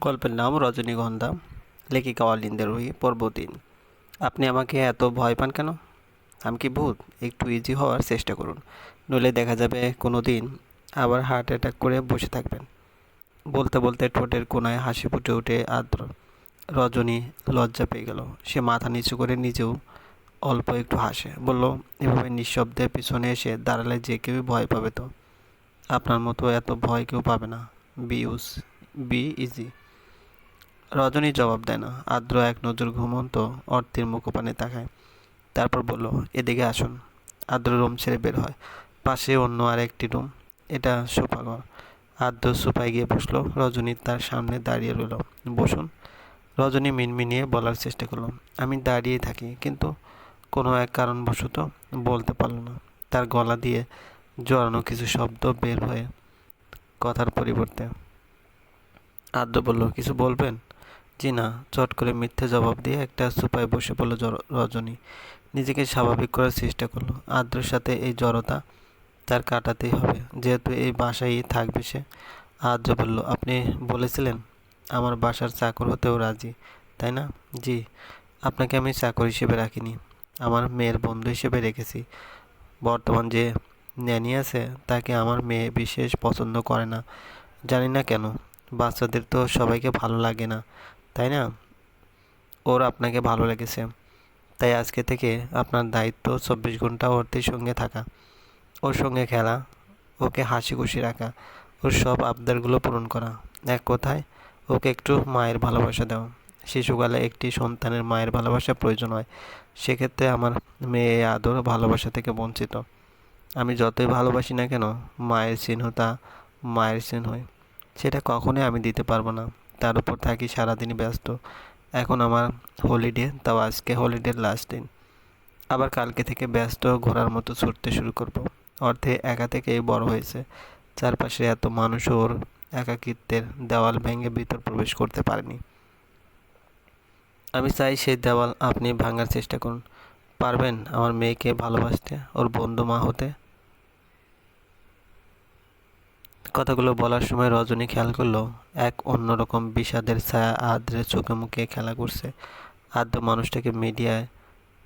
গল্পের নাম রজনীগন্ধা, লেখিকা অলিন্দের রুহি পর্ব তিন আপনি আমাকে এত ভয় পান কেন? আমি কি ভূত? একটু ইজি হওয়ার চেষ্টা করুন। নইলে দেখা যাবে কোনো দিন আবার হার্ট অ্যাটাক করে বসে থাকবেন। বলতে বলতে ঠোঁটের কোনায় হাসি ফুটে উঠে আদ্র রজনী লজ্জা পেয়ে গেল। সে মাথা নিচু করে নিজেও অল্প একটু হাসে। বলল, এভাবে নিঃশব্দে পিছনে এসে দাঁড়ালে যে কেউই ভয় পাবে তো? আপনার মতো এত ভয় কেউ পাবে না। Be use be easy Rajani জবাব দেয় না। আদ্র এক নজর ঘুমন্ত অর্থের মুখোপানে তাকায়। তারপর বলল, এদিকে আসুন। আদ্র রুম ছেড়ে বের হয়। পাশে অন্য আর একটি রুম। এটা সোফাঘর। আদ্র সোফায় গিয়ে বসল। রজনী তার সামনে দাঁড়িয়ে রইল। বসুন। রজনী মিনমিনিয়ে বলার চেষ্টা করল। আমি দাঁড়িয়ে থাকি, কিন্তু কোনো এক কারণবশত বলতে পারল না। তার গলা দিয়ে জড়ানো কিছু শব্দ বের হয়ে কথার পরিবর্তে। আদ্র বলল, কিছু বলবেন? জি না, চট করে মিথ্যে জবাব দিয়ে একটা সুপায় বসে পড়ল রজনী। নিজেকে স্বাভাবিক করার চেষ্টা করল। আদ্রের সাথে এই জড়তা তার কাটাতেই হবে। যেহেতু এই বাসায় থাকবে সে। আদ্র বলল, আপনি বলেছিলেন আমার বাসার চাকর হতেও রাজি, তাই না? জি, আপনাকে আমি চাকর হিসেবে রাখিনি। আমার মেয়ের বন্ধু হিসেবে রেখেছি। বর্তমান যে ন্যানি আছে, তাকে আমার মেয়ে বিশেষ পছন্দ করে না। জানি না কেন, বাচ্চাদের তো সবাইকে ভালো লাগে না। তাই না? ওর আপনাকে ভালো লেগেছে। তাই আজকে থেকে আপনার দায়িত্ব চব্বিশ ঘণ্টা ওরদের সঙ্গে থাকা। ওর সঙ্গে খেলা, ওকে হাসি খুশি রাখা, ওর সব আবদারগুলো পূরণ করা। এক কথায়, ওকে একটু মায়ের ভালোবাসা দেওয়া শিশুকালে একটি সন্তানের মায়ের ভালোবাসা প্রয়োজন হয়। সেক্ষেত্রে আমার মেয়ে আদর ভালোবাসা থেকে বঞ্চিত। আমি যতই ভালোবাসি না কেন, মায়ের চিহ্নতা মায়ের চিহ্নই সেটা কখনোই আমি দিতে পারব না। তার উপর থাকি, সারাদিনই ব্যস্ত। এখন আমার হলিডে তাও আজকে হলিডের লাস্ট দিন। আবার কালকে থেকে ব্যস্ত ঘোরার মতো ছুটতে শুরু করব। অর্থে একা থেকেই বড় হয়েছে। চারপাশে এত মানুষ ওর একাকিত্বের দেওয়াল ভেঙে ভিতর প্রবেশ করতে পারেনি। আমি চাই সেই দেওয়াল আপনি ভাঙার চেষ্টা করুন। পারবেন আমার মেয়েকে ভালোবাসতে, ওর বন্ধু মা হতে। কথাগুলো বলার সময় রজনী খেয়াল করল, এক অন্যরকম বিষাদের ছায়া আদ্রের চোখে মুখে খেলা করছে। আদ্র মানুষটাকে মিডিয়ায়,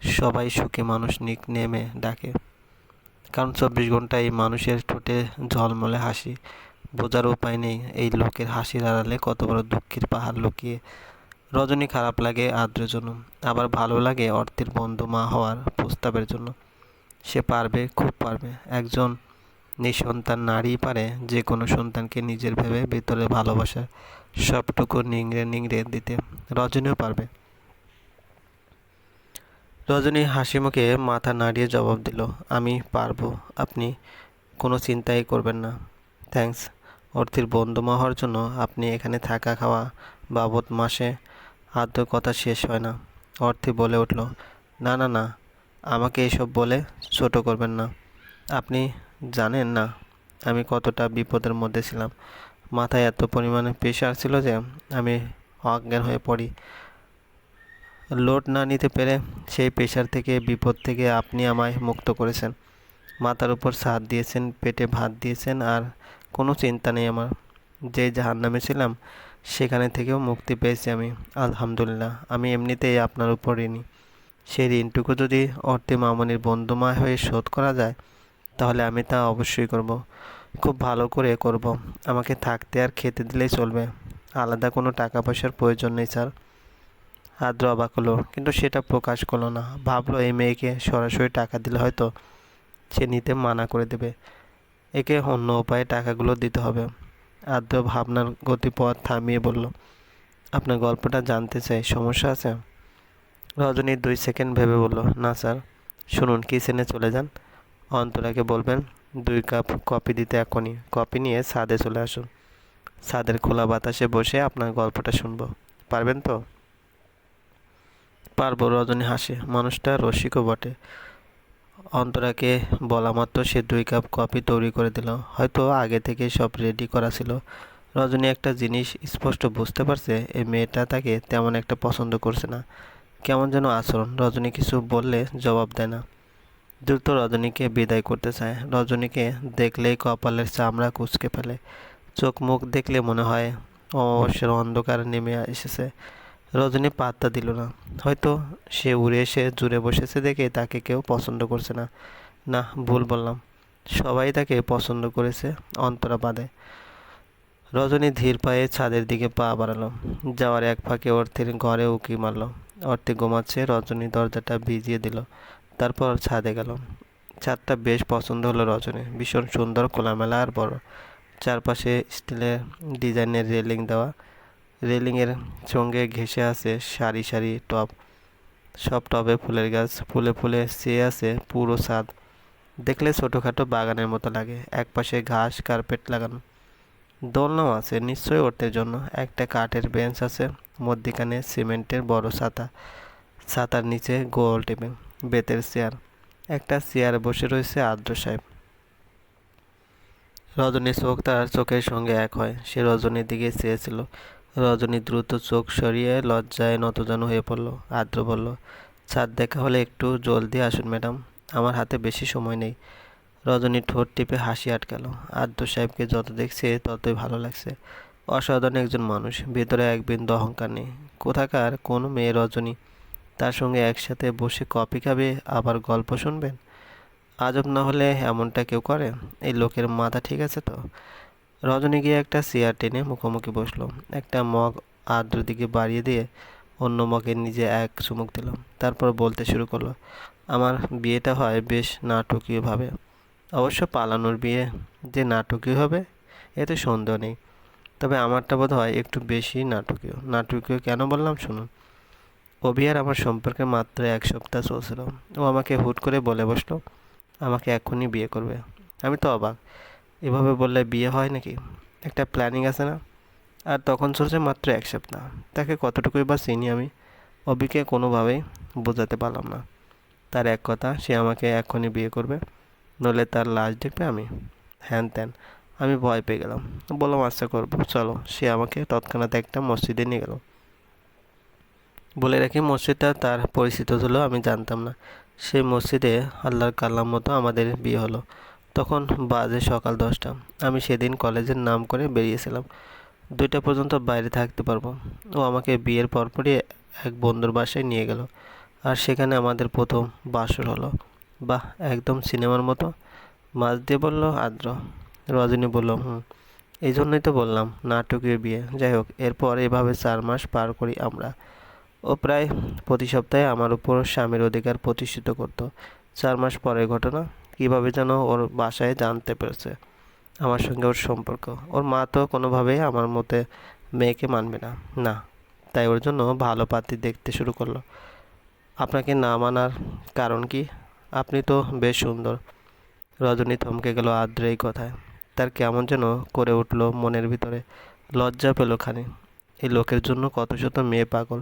সবাই সুখী মানুষ নিক নেমে ডাকে। কারণ চব্বিশ ঘণ্টা এই মানুষের ঠোঁটে ঝলমলে হাসি। বোঝার উপায় নেই, এই লোকের হাসির আড়ালে কত বড় দুঃখের পাহাড় লুকিয়ে। রজনী খারাপ লাগে আদ্রের জন্য, আবার ভালো লাগে অর্থের বন্ধু মা হওয়ার প্রস্তাবের জন্য। সে পারবে, খুব পারবে। একজন নিঃসন্তান নারী পারে, যে কোনো সন্তানকে নিজের ভেবে ভিতরে ভালোবাসা, সবটুকু নিংড়ে নিংড়ে দিতে রজনীও পারবে। রজনী হাসি মুখে মাথা নাড়িয়ে জবাব দিল, আমি পারব, আপনি কোনো চিন্তাই করবেন না। থ্যাঙ্কস। অর্থের বন্ধু হওয়ার জন্য আপনি এখানে থাকা খাওয়া বাবদ মাসে আদ্য কথা শেষ হয় না। অর্থে বলে উঠল, না না না, আমাকে এসব বলে ছোট করবেন না। আপনি জানেন না, আমি কতটা বিপদের মধ্যে ছিলাম। মাথায় এত পরিমাণে প্রেশার ছিল যে আমি অজ্ঞান হয়ে পড়ি। লোড না নিতে পেরে সেই প্রেশার থেকে, বিপদ থেকে আপনি আমায় মুক্ত করেছেন। মাথার উপর সাথ দিয়েছেন, পেটে ভাত দিয়েছেন আর কোনো চিন্তা নেই আমার। যে জাহার নামে ছিলাম, সেখানে থেকেও মুক্তি পেয়েছি আমি, আলহামদুলিল্লাহ। আমি এমনিতেই আপনার উপর ঋণী। সেই ঋণটুকু যদি অর্থে মামনির বন্ধুময় হয়ে শোধ করা যায় তাহলে আমি তা অবশ্যই করব। খুব ভালো করে করব। আমাকে থাকতে আর খেতে দিলেই চলবে। আলাদা কোনো টাকা পয়সার প্রয়োজন নেই, স্যার। আদ্র অবাক হলো, কিন্তু সেটা প্রকাশ করল না। ভাবলো এই মেয়েকে সরাসরি টাকা দিলে হয়তো সে নিতে মানা করে দেবে। একে অন্য উপায়ে টাকাগুলো দিতে হবে। আদ্র ভাবনার গতিপথ থামিয়ে বলল, আপনার গল্পটা জানতে চাই, সমস্যা আছে? রজনী দুই সেকেন্ড ভেবে বলল, না, স্যার। শুনুন, কিচেনে চলে যান। অন্তরাকে বলবেন, দুই কাপ কফি দিতে এখনই। কফি নিয়ে ছাদে চলে আসুন। ছাদের খোলা বাতাসে বসে আপনার গল্পটা শুনব। পারবেন তো? পারব, রজনী হাসে। মানুষটা রসিকও বটে। অন্তরাকে বলা মাত্র সে দুই কাপ কফি তৈরি করে দিল। হয়তো আগে থেকে সব রেডি করা ছিল। রজনী একটা জিনিস স্পষ্ট বুঝতে পারছে, এই মেয়েটা তাকে তেমন একটা পছন্দ করছে না। কেমন যেন আচরণ। রজনী কিছু বললে জবাব দেয় না। দ্রুত রজনীকে বিদায় করতে চায়। রজনীকে দেখলেই কপালের চামড়া কুচকে ফেলে। চোখ মুখ দেখলে মনে হয় অমাবস্যার অন্ধকার নেমে এসেছে। রজনী পাত্তা দিল না। হয়তো সে উড়ে এসে জুড়ে বসেছে দেখে তাকে কেউ পছন্দ করছে না। না, ভুল বললাম। সবাই তাকে পছন্দ করেছে অন্তরা বাদে রজনী ধীর পায়ে ছাদের দিকে পা বাড়ালো। যাওয়ার এক ফাঁকে অর্থের ঘরে উকি মারল। অর্থে ঘুমাচ্ছে রজনী দরজাটা ভিজিয়ে দিল। তারপর ছাদে গেল ছাদটা বেশ পছন্দ হলো রজনী। ভীষণ সুন্দর, খোলামেলা আর বড়। চারপাশে স্টিলের ডিজাইনের রেলিং দেওয়া। রেলিংয়ের সঙ্গে ঘেঁষে আছে সারি সারি টব সব টবে ফুলের গাছ, ফুলে ফুলে চেয়ে আছে পুরো ছাদ। দেখলে ছোটোখাটো বাগানের মতো লাগে। একপাশে ঘাস কার্পেট লাগানো। দোলনাও আছে নিশ্চয়ই ওঠতে জন্য। একটা কাঠের বেঞ্চ আছে, মধ্যিখানে সিমেন্টের বড় ছাতা। ছাতার নিচে গোল টেবিল। বেতের চেয়ার। একটা চেয়ারে বসে রয়েছে আদ্র সাহেব। রজনীর চোখ তার চোখের সঙ্গে এক হয়। সে রজনীর দিকে চেয়েছিল। রজনী দ্রুত চোখ সরিয়ে লজ্জায় নতজানু হয়ে পড়ল। আদ্র বলল, ছাদ দেখা হলে একটু জলদি আসুন ম্যাডাম। আমার হাতে বেশি সময় নেই। রজনী ঠোঁট টিপে হাসি আটকাল। আদ্র সাহেবকে যত দেখছে ততই ভালো লাগছে। অসাধারণ একজন মানুষ। ভেতরে এক বিন্দু অহংকার নেই। কোথাকার কোন মেয়ে রজনী? তার সঙ্গে একসাথে বসে কফি খাবে, আবার গল্প শুনবেন? আজব না হলে এমনটা কেউ করে? এই লোকের মাথা ঠিক আছে তো? রজনী গিয়ে একটা চেয়ার টেনে মুখোমুখি বসল। একটা মগ আদ্র দিকে বাড়িয়ে দিয়ে অন্য মগে নিজে এক চুমুক দিল। তারপর বলতে শুরু করল, আমার বিয়েটা হয় বেশ নাটকীয়ভাবে অবশ্য পালানোর বিয়ে যে নাটকীয় হবে এতে সন্দেহ নেই। তবে আমারটা বোধ হয় একটু বেশি নাটকীয়। নাটকীয় কেন বললাম শুনুন। অভি আর আমার সম্পর্কে মাত্র এক সপ্তাহ চলছিল। ও আমাকে হুট করে বলে বসল, আমাকে এক্ষুনি বিয়ে করবে। আমি তো অবাক। এভাবে বললে বিয়ে হয় নাকি? একটা প্ল্যানিং আছে না? আর তখন চলছে মাত্র এক সপ্তাহ। তাকে কতটুকুই বা চিনি আমি অবিকে কোনোভাবেই বোঝাতে পারলাম না। তার এক কথা, সে আমাকে এক্ষুনি বিয়ে করবে, নইলে তার লাশ দেখবে আমি। হ্যান ত্যান, আমি ভয় পেয়ে গেলাম। বললাম আচ্ছা করব, চলো। সে আমাকে তৎক্ষণাৎ একটা মসজিদে নিয়ে গেল। বলে রাখি, মসজিদটা তার পরিচিত ছিল, আমি জানতাম না। সেই মসজিদে আল্লাহর কালাম মতো আমাদের বিয়ে হলো। তখন বাজে সকাল দশটা। আমি সেদিন কলেজের নাম করে বেরিয়েছিলাম। দুইটা পর্যন্ত বাইরে থাকতে পারব। ও আমাকে বিয়ের পরপরই এক বন্ধুর বাসায় নিয়ে গেল। আর সেখানে আমাদের প্রথম বাসর হলো। বাহ, একদম সিনেমার মতো। মাছ দিয়ে বলল, আদ্র। রজনী বলল, হুম। এই জন্যই তো বললাম, নাটকীয় বিয়ে। যাই হোক, এরপর এভাবে চার মাস পার করি আমরা। ও প্রায় প্রতি সপ্তাহে আমার উপর স্বামীর অধিকার প্রতিষ্ঠিত করতো। চার মাস পরের ঘটনা, কীভাবে যেন ওর বাসায় জানতে পেরেছে আমার সঙ্গে ওর সম্পর্ক। ওর মা তো কোনোভাবেই আমার মতে মেয়েকে মানবে না। না, তাই ওর জন্য ভালো পাতি দেখতে শুরু করল। আপনাকে না মানার কারণ কি? আপনি তো বেশ সুন্দর। রজনী থমকে গেল আদ্র এই কথায়। তার কেমন যেন করে উঠল মনের ভিতরে। লজ্জা পেল খানি এই লোকের জন্য কত শত মেয়ে পাগল।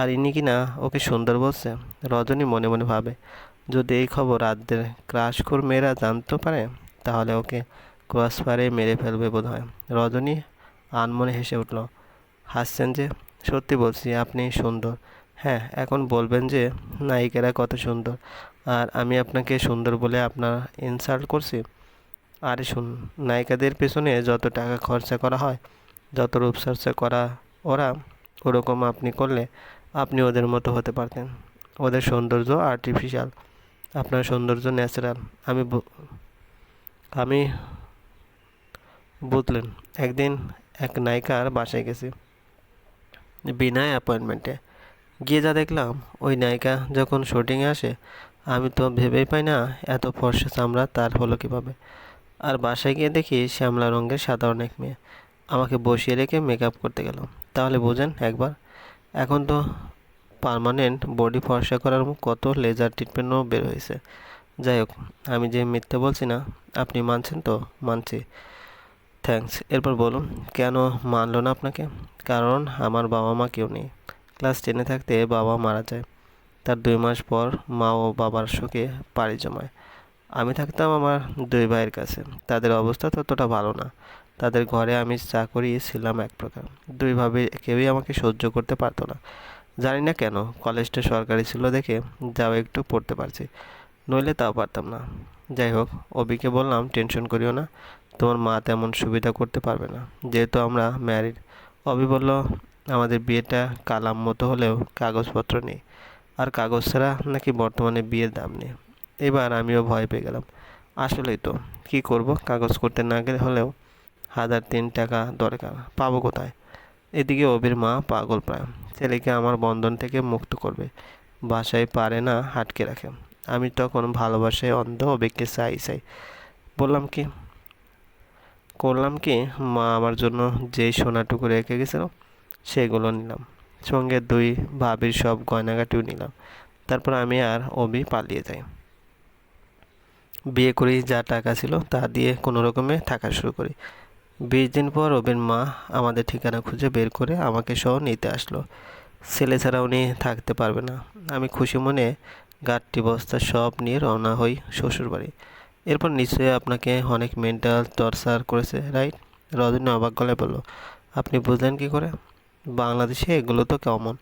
আর ইনি কি না ওকে সুন্দর বলছে? রজনী মনে মনে ভাবে, যদি এই খবর আদ্রের ক্রাশখোর মেয়েরা জানতে পারে, তাহলে ওকে ক্রস ফারে মেরে ফেলবে বোধ হয় রজনী আনমনে হেসে উঠল, হাসছেন যে, সত্যি বলছি আপনি সুন্দর। হ্যাঁ এখন বলবেন যে, নায়িকারা কত সুন্দর। আর আমি আপনাকে সুন্দর বলে আপনার ইনসাল্ট করছি। আরে শুন, নায়িকাদের পেছনে যত টাকা খরচা করা হয়, যত রূপচর্চা করা ওরা, ওরকম আপনি করলে আপনি ওদের মতো হতে পারতেন। ওদের সৌন্দর্য আর্টিফিশিয়াল আপনার সৌন্দর্য ন্যাচারাল আমি আমি বুঝলেন, একদিন এক নায়িকার বাসায় গেছি বিনা অ্যাপয়েন্টমেন্টে গিয়ে যা দেখলাম, ওই নায়িকা যখন শুটিংয়ে আসে, আমি তো ভেবেই পাই না, এত ফর্সা চামড়া তার হলো কীভাবে। আর বাসায় গিয়ে দেখি শ্যামলা রঙের সাধারণ এক মেয়ে। আমাকে বসিয়ে রেখে মেকআপ করতে গেল তাহলে বোঝেন একবার এখন তো পারমানেন্ট বডি ফর্সা করার কত লেজার ট্রিটমেন্টও বের হয়েছে। যাই হোক, আমি যে মিথ্যে বলছি না, আপনি মানছেন তো? মানছি। থ্যাঙ্কস এরপর বলুন, কেন মানলো না আপনাকে? কারণ আমার বাবা মা কেউ নেই। ক্লাস টেনে থাকতে বাবা মারা যায়। তার দুই মাস পর মা ও বাবার শোকে পাড়ি জমায়। আমি থাকতাম আমার দুই ভাইয়ের কাছে। তাদের অবস্থা ততটা ভালো না। তাদের ঘরে আমি চাকরি ছিলাম এক প্রকার। দুইভাবে কেউই আমাকে সহ্য করতে পারতো না। জানি না কেন, কলেজটা সরকারি ছিল দেখে যাও একটু পড়তে পারছি। নইলে তাও পারতাম না। যাই হোক, অবিকে বললাম, টেনশন করিও না, তোমার মা তেমন সুবিধা করতে পারবে না। যেহেতু আমরা ম্যারিড। অবি বলল, আমাদের বিয়েটা কালাম মতো হলেও কাগজপত্র নেই। আর কাগজ ছাড়া নাকি বর্তমানে বিয়ের দাম নেই। এবার আমিও ভয় পেয়ে গেলাম। আসলেই তো, কি করব? কাগজ করতে না গেলে হলেও হাজার তিন টাকা দরকার। পাবো কোথায়? এদিকে অবির মা পাগল প্রায়। ছেলেকে আমার বন্ধন থেকে মুক্ত করবে। বাসায় পারে না আটকে রাখে। আমি তখন ভালোবাসায় অন্ধ অবিককে চাই চাই। বললাম কি? করলাম কি? মা আমার জন্য যেই সোনাটুকু রেখে গেছিল, সেগুলো নিলাম। সঙ্গে দুই ভাবির সব গয়নাগাটিও নিলাম। তারপর আমি আর অবি পালিয়ে যাই। বিয়ে করি যা টাকা ছিল তা দিয়ে কোনো রকমে থাকা শুরু করি। বিশ দিন পর অবির মা আমাদের ঠিকানা খুঁজে বের করে আমাকে সহ নিতে আসলো। ছেলে ছাড়া উনি থাকতে পারবে না। আমি খুশি মনে গাঠটি বস্তা সব নিয়ে রওনা হই শ্বশুরবাড়ি। এরপর নিশ্চয়ই আপনাকে অনেক মেন্টাল টর্চার করেছে রাইট রজনী অবাক গলায় বলল, আপনি বুঝলেন কি করে? বাংলাদেশে এগুলো তো কেমন?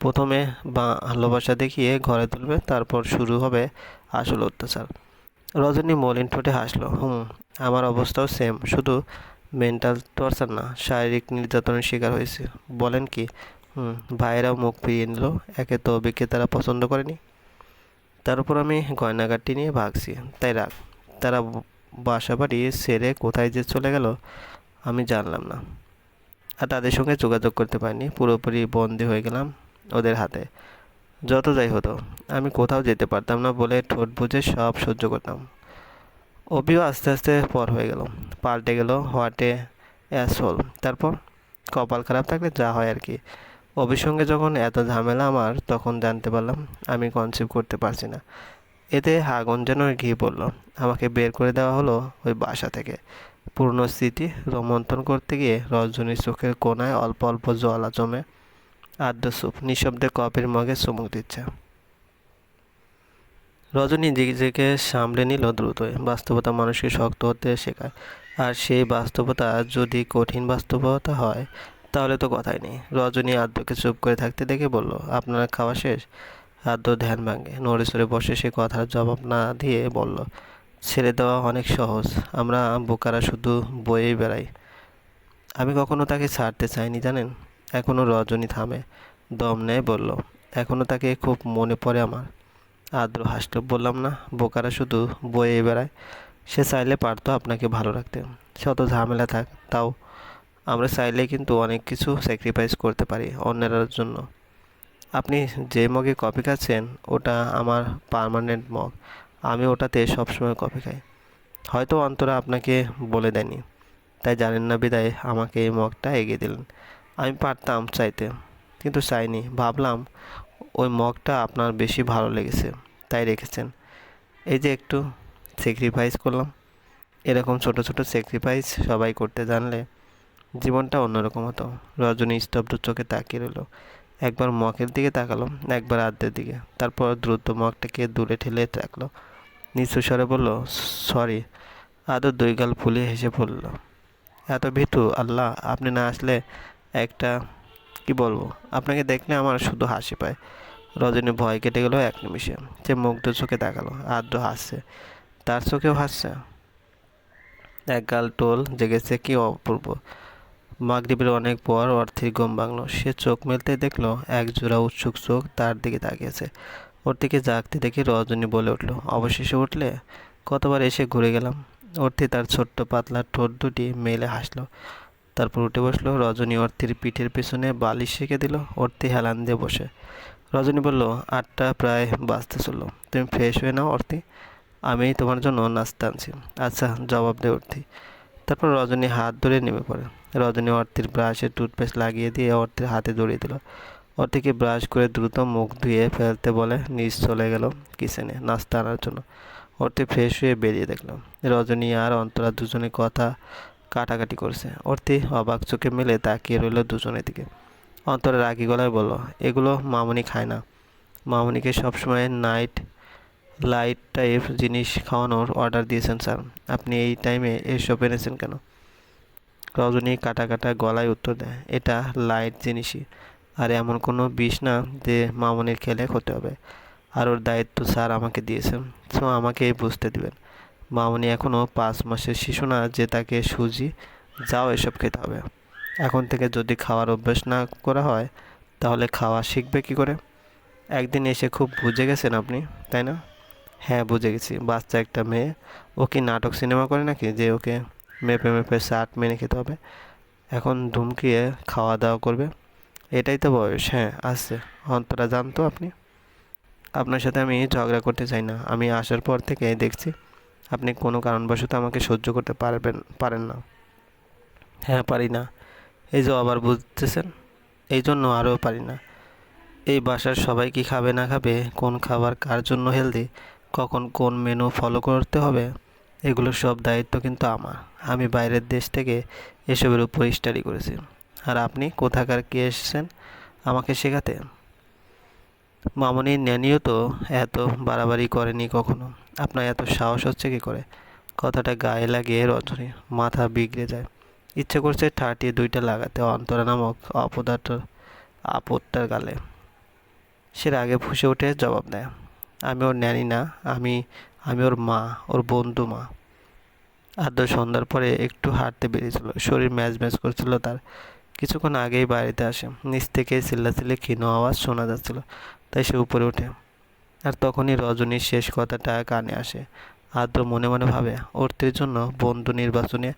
প্রথমে ভালোবাসা দেখিয়ে ঘরে তুলবে, তারপর শুরু হবে আসল অত্যাচার। রজনী মলিন ঠোঁটে হাসলো, হুম, আমার অবস্থাও সেম শুধু মেন্টাল টর্চার না, শারীরিক নির্যাতনের শিকার হয়েছে। বলেন কি ভাইয়েরাও মুখ ফিরিয়ে নিল, একে তো অবিকে তারা পছন্দ করেনি। তার উপর আমি গয়নাগাটি নিয়ে ভাগছি। তাই রাখ তারা বাসা বাড়ি সেরে কোথায় যে চলে গেল, আমি জানলাম না। আর তাদের সঙ্গে যোগাযোগ করতে পারিনি, পুরোপুরি বন্দি হয়ে গেলাম ওদের হাতে। যত যাই হতো, আমি কোথাও যেতে পারতাম না বলে ঠোঁট বুঝে সব সহ্য করতাম। অবিও আস্তে আস্তে পর হয়ে গেল। পাল্টে গেল, হোয়াটে অ্যাসোল তারপর কপাল খারাপ থাকলে যা হয় আর কি। অবির সঙ্গে যখন এত ঝামেলা আমার, তখন জানতে পারলাম আমি কনসিভ করতে পারছি না। এতে আগুন যেন ঘি পড়ল। আমাকে বের করে দেওয়া হলো ওই বাসা থেকে। পুরনো স্মৃতি রোমন্থন করতে গিয়ে রজনীর চোখের কোনায় অল্প অল্প জলা জমে আদ্য সুপ নিঃশব্দে কপের মগে চুমুক দিচ্ছে। রজনী নিজেকে সামলে নিল দ্রুতই, বাস্তবতা মানুষকে শক্ত হতে শেখায়। আর সেই বাস্তবতা যদি কঠিন বাস্তবতা হয়, তাহলে তো কথাই নেই। রজনী আদ্যকে চুপ করে থাকতে দেখে বলল, আপনারা খাওয়া শেষ? আদ্য ধ্যান ভাঙে। নড়ে সরে বসে সে কথার জবাব না দিয়ে বলল, ছেড়ে দেওয়া অনেক সহজ। আমরা বোকারা শুধু বয়েই বেড়াই। আমি কখনো তাকে ছাড়তে চাইনি, জানেন? এখনও রজনী থামে, দম নেয় বলল এখনও তাকে খুব মনে পড়ে আমার। আদ্র হাসল বললাম না, বোকারা শুধু বয়ে বেড়ায়। সে চাইলে পারতো আপনাকে ভালো রাখতে। শত ঝামেলা থাক, তাও আমরা চাইলে কিন্তু অনেক কিছু স্যাক্রিফাইস করতে পারি অন্যের জন্য। আপনি যে মগে কফি খাচ্ছেন, ওটা আমার পারমানেন্ট মগ। আমি ওটাতে সবসময় কফি খাই। হয়তো অন্তরা আপনাকে বলে দেয়নি, তাই জানেন না বিদায় আমাকে এই মগটা এগিয়ে দিলেন। আমি পারতাম চাইতে, কিন্তু চাইনি। ভাবলাম ওই মগটা আপনার বেশি ভালো লেগেছে, তাই রেখেছেন। এই যে একটু স্যাক্রিফাইস করলাম। এরকম ছোট ছোট স্যাক্রিফাইস সবাই করতে জানলে জীবনটা অন্যরকম হতো। রজনী স্তব্ধ চোখে তাকিয়ে রইল। একবার মগের দিকে তাকালো একবার আদ্যের দিকে। তারপর দ্রুত মগটাকে দূরে ঠেলে রাখল। নিচু স্বরে বলল, সরি। আদর দুই গাল ফুলিয়ে হেসে পড়ল, এত ভীতু, আল্লাহ, আপনি না আসলে একটা কি বলব? আপনাকে দেখলে আমার শুধু হাসি পায়। রজনী ভয় কেটে গেল এক নিমিষে। সে মুগ্ধ চোখে তাকালো আদ্র হাসছে। তার চোখেও হাসছে। এক গাল টোল জেগেছে কি অপূর্ব। মাগরীবের অনেক পর অর্থের ঘুম ভাঙল। সে চোখ মেলতে দেখল, এক জোড়া উৎসুক চোখ তার দিকে তাকিয়েছে। ওর দিকে জাগতে দেখে রজনী বলে উঠল, অবশেষে উঠলে? কতবার এসে ঘুরে গেলাম। অর্থি তার ছোট্ট পাতলা ঠোঁট দুটি মেলে হাসলো। তারপর উঠে বসল রজনী অর্থির পিঠের পেছনে বালিশ শেখে দিল অর্থি হেলান দিয়ে বসে। রজনী বলল, আটটা প্রায় বাঁচতে চলল। তুমি ফ্রেশ হয়ে নাও অর্থি আমি তোমার জন্য নাস্তা আনছি। আচ্ছা জবাব দে অর্থি তারপর রজনী হাত ধরে নেমে পড়ে। রজনী অর্থের ব্রাশে টুথপেস্ট লাগিয়ে দিয়ে অর্থের হাতে জড়িয়ে দিল। অর্থিকে ব্রাশ করে দ্রুত মুখ ধুয়ে ফেলতে বলে নিজ চলে গেল কিচেনে নাস্তা আনার জন্য। অর্থে ফ্রেশ হয়ে বেরিয়ে দেখলাম রজনী আর অন্তরা দুজনে কথা কাটাকাটি করছে। অর্থে অবাক চোখে মেলে তাকিয়ে রইল দুজনের দিকে। অন্তরে রাগি গলায় বলল, এগুলো মামনি খায় না। মামনিকে সবসময় নাইট লাইট টাইপ জিনিস খাওয়ানোর অর্ডার দিয়েছেন, স্যার। আপনি এই টাইমে এসব এনেছেন কেন? রজনী কাটা কাটা গলায় উত্তর দেয়, এটা লাইট জিনিসই। আর এমন কোনো বিষ না যে মামনির খেলে হতে হবে। আর ওর দায়িত্ব স্যার আমাকে দিয়েছেন। সো আমাকে বুঝতে দিবেন। মামনি এখনও পাঁচ মাসের শিশু না যে তাকে সুজি, যাও এসব খেতে হবে। এখন থেকে যদি খাওয়ার অভ্যেস না করা হয়, তাহলে খাওয়া শিখবে কি করে? একদিন এসে খুব বুঝে গেছেন আপনি, তাই না? হ্যাঁ বুঝে গেছি। বাচ্চা একটা মেয়ে, ও কি নাটক সিনেমা করে নাকি? যে ওকে মেপে মেপে শার্ট মেনে খেতে হবে। এখন ধুমকিয়ে খাওয়া দাওয়া করবে। এটাই তো বয়স হ্যাঁ আসছে অন্তরা জানতো আপনি? আপনার সাথে আমি ঝগড়া করতে চাই না। আমি আসার পর থেকে দেখছি আপনি কোনো কারণবশত আমাকে সহ্য করতে পারবেন, পারেন না। হ্যাঁ পারি না। এই যে আবার বুঝতেছেন? এই জন্য আরও পারি না। এই বাসার সবাই কি খাবে না খাবে? কোন খাবার কার জন্য হেলদি কখন কোন মেনু ফলো করতে হবে? এগুলোর সব দায়িত্ব কিন্তু আমার। আমি বাইরের দেশ থেকে এসবের উপর স্টাডি করেছি। আর আপনি কোথাকার কে এসেছেন? আমাকে শেখাতে। মামনির ন্যানিও তো এত বাড়াবাড়ি করেনি কখনো। আপনার এত সাহস হচ্ছে কি করে? কথাটা গায়ে লাগিয়ে রজনী মাথা বিগড়ে যায়। ইচ্ছে করছে ঠাটিয়ে দুইটা লাগাতে, অন্তরা নামক অপদার্থ আপদটার গালে। সে আগে ফুসে উঠে জবাব দেয়, আমি ওর ন্যানি না, আমি আমি ওর মা, ওর বন্ধু মা। আদ্য সন্ধ্যার পরে একটু হাঁটতে বেরিয়েছিল। শরীর ম্যাজ ম্যাজ করছিল তার। কিছুক্ষণ আগেই বাড়িতে আসে। নিচ থেকে চিল্লাচিল্লি ক্ষীণ আওয়াজ শোনা যাচ্ছিল, তাই সে উপরে ওঠে। আর তখনই রজনীর শেষ কথাটা কানে আসে। আদ্র মনে মনে ভাবে, অর্থের জন্য বন্ধু নির্বাচনে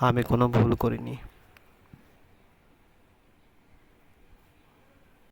আমি কোনো ভুল করিনি।